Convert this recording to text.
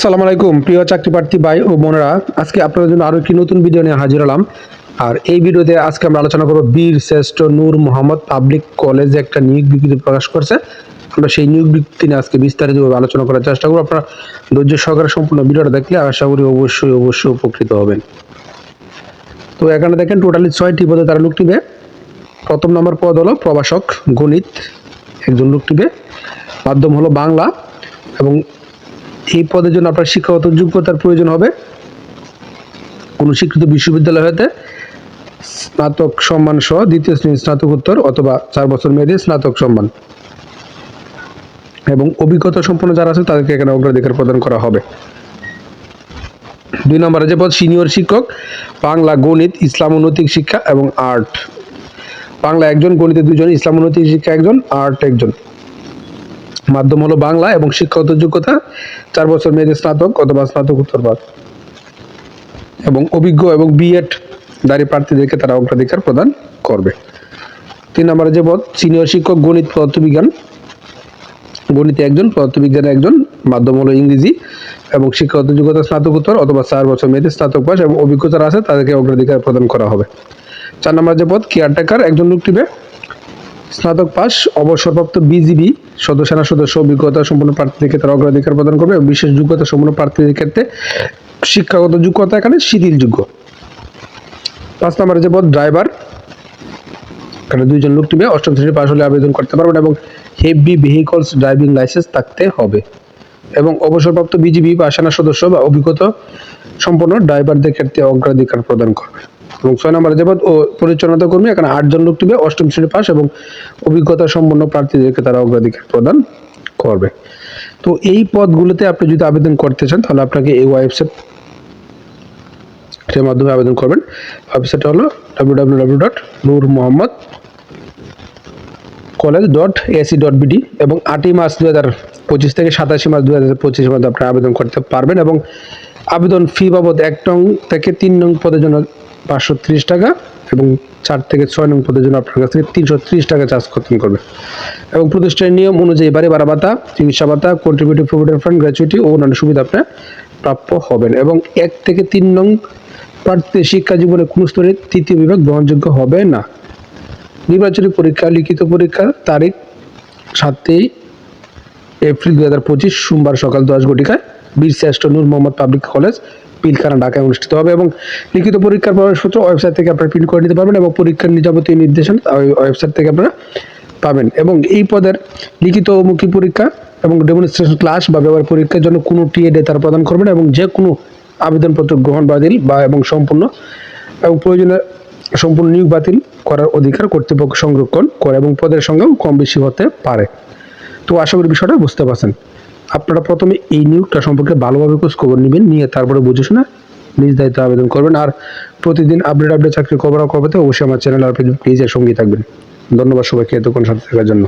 আসসালামু আলাইকুম, প্রিয় চাকরি প্রার্থী ভাই ও বোনেরা। আজকে আপনাদের জন্য আরও একটি নতুন ভিডিও নিয়ে হাজির হলাম। আর এই ভিডিওতে আজকে আমরা আলোচনা করব বীর শ্রেষ্ঠ নূর মোহাম্মদ পাবলিক কলেজে একটা নিয়োগ বিজ্ঞপ্তি প্রকাশ করছে। আমরা সেই নিয়োগ বিজ্ঞপ্তি নিয়ে আজকে বিস্তারিতভাবে আলোচনা করার চেষ্টা করব। আপনারা ধৈর্য সহকারে সম্পূর্ণ ভিডিওটা দেখলে আশা করি অবশ্যই অবশ্যই উপকৃত হবেন। তো এখানে দেখেন, টোটালি ছয়টি পদে তারা লোক নিবে। প্রথম নম্বর পদ হলো প্রভাষক, গণিত, একজন লোক নিবে। মাধ্যম হলো বাংলা এবং এই পদের জন্য আপনার শিক্ষাগত যোগ্যতার প্রয়োজন হবে কোনো স্বীকৃত বিশ্ববিদ্যালয় হতে স্নাতক সম্মান সহ দ্বিতীয় শ্রেণি স্নাতকোত্তর অথবা চার বছর মেয়াদী স্নাতক সম্মান। এবং অভিজ্ঞতা সম্পন্ন যারা আছে, তাদেরকে এখানে অগ্রাধিকার প্রদান করা হবে। দুই নম্বরে যে পদ, সিনিয়র শিক্ষক, বাংলা গণিত, ইসলাম ও নৈতিক শিক্ষা এবং আর্ট। বাংলা একজন, গণিতে দুজন ইসলাম উন্নতিক শিক্ষা একজন, আর্ট একজন। মাধ্যম হলো বাংলা এবং শিক্ষাগত যোগ্যতা, চার বছর মেয়েদের স্নাতক অথবা স্নাতকোত্তর পাস এবং অভিজ্ঞ এবং বিএড দাঁড়ি প্রার্থীদেরকে তারা অগ্রাধিকার প্রদান করবে। তিন নম্বরে যে পদ সিনিয়র শিক্ষক গণিত পদার্থবিজ্ঞান। গণিতে একজন, পদার্থবিজ্ঞানে একজন, মাধ্যম হলো ইংরেজি এবং শিক্ষাগত যোগ্যতা স্নাতকোত্তর অথবা চার বছর মেয়েদের স্নাতক পাস এবং অভিজ্ঞতা আছে তাদেরকে অগ্রাধিকার প্রদান করা হবে। চার নম্বর যে পদ কেয়ারটেকার একজন লোক টিবে স্নাতক পাস অবসরপ্রাপ্ত বিজিবি সদস্যনা সদস্য, অভিজ্ঞতা সম্পন্ন প্রার্থীদেরকে তারা অগ্রাধিকার প্রদান করবে এবং বিশেষ যোগ্যতা সম্পন্ন প্রার্থীদের ক্ষেত্রে শিক্ষাগত যোগ্যতা এখানে শিথিলযোগ্য। পাঁচ নম্বরে যে পদ ড্রাইভার। এখানে দুইজন লোক টিমে অষ্টম শ্রেণি পাশ হলে আবেদন করতে পারবেন এবং হেভি ভেহিকলস ড্রাইভিং লাইসেন্স থাকতে হবে। এবং অবসরপ্রাপ্ত বিজিবি বা সেনা সদস্য বা অভিজ্ঞতা সম্পন্ন ড্রাইভারদের ক্ষেত্রে অগ্রাধিকার প্রদান করবে। এবং ছয় নম্বরে যে পদ ও পরিচালনা কর্মী, এখানে আটজন লোক টিমে অষ্টম শ্রেণি পাস এবং অভিজ্ঞতা সম্পন্ন প্রার্থীদেরকে তারা অগ্রাধিকার প্রদান করবে। তো এই পদগুলোতে আপনি যদি আবেদন করতে চান, তাহলে আপনাকে এই ওয়েবসাইট মাধ্যমে আবেদন করবেন। ওয়েবসাইট হলো W W W dot Noor Mohammad college dot AC dot BD এবং আটই মার্চ দু হাজার পঁচিশ থেকে সাতাশি মার্চ দু হাজার পঁচিশের মধ্যে আপনি আবেদন করতে পারবেন এবং আবেদন ফি বাবদ এক নং থেকে তিন নং পদের জন্য পাঁচশো ত্রিশ টাকা এবং চার থেকে ছয় নং পদের জন্য আপনার কাছ থেকে তিনশো ত্রিশ টাকা চার্জ করতে করবে। এবং প্রতিষ্ঠানের নিয়ম অনুযায়ী বাড়ি, ভাড়া ভাতা, চিকিৎসা ভাতা কন্ট্রিবিউটিভ প্রভিডেন্ট ফান্ড গ্র্যাচুইটি ও অন্যান্য সুবিধা আপনার প্রাপ্য হবেন। এবং এক থেকে তিন নং প্রার্থীদের শিক্ষা জীবনে কোনো স্তরে তৃতীয় বিভাগ গ্রহণযোগ্য হবে না। নির্বাচনী পরীক্ষা, লিখিত পরীক্ষা তারিখ সাতই এপ্রিল দুই হাজার পঁচিশ সোমবার সকাল দশ ঘটিকায়। বীর শ্রেষ্ঠ নূর মোহাম্মদ পাবলিক কলেজ পিলখানা ঢাকায় অনুষ্ঠিত হবে এবং লিখিত পরীক্ষার প্রবেশপত্র ওয়েবসাইট থেকে আপনারা প্রিন্ট করে নিতে পারবেন এবং পরীক্ষার যাবতীয় নির্দেশনা ওই ওয়েবসাইট থেকে আপনারা পাবেন। এবং এই পদের লিখিত মুখী পরীক্ষা এবং ডেমনস্ট্রেশন ক্লাস বা ব্যবহার পরীক্ষার জন্য কোনো টিএডে তারা প্রদান করবেন এবং যে কোনো আবেদনপত্র গ্রহণ বাতিল বা এবং সম্পূর্ণ এবং প্রয়োজনে সম্পূর্ণ নিয়োগ বাতিল করার অধিকার কর্তৃপক্ষ সংরক্ষণ করে এবং পদের সঙ্গেও কম বেশি হতে পারে। তো আশা করি বিষয়টা বুঝতে পারছেন। আপনারা প্রথমে এই নিয়োগটা সম্পর্কে ভালোভাবে খোঁজ খবর নেবেন, নিয়ে তারপরে বুঝে শুনে নিজ দায়িত্ব আবেদন করবেন। আর প্রতিদিন আপডেট আপডেট চাকরি খবর খবরতে অবশ্যই আমার চ্যানেল আর পেজের সঙ্গেই থাকবেন। ধন্যবাদ সবাইকে এতক্ষণ সাথে থাকার জন্য।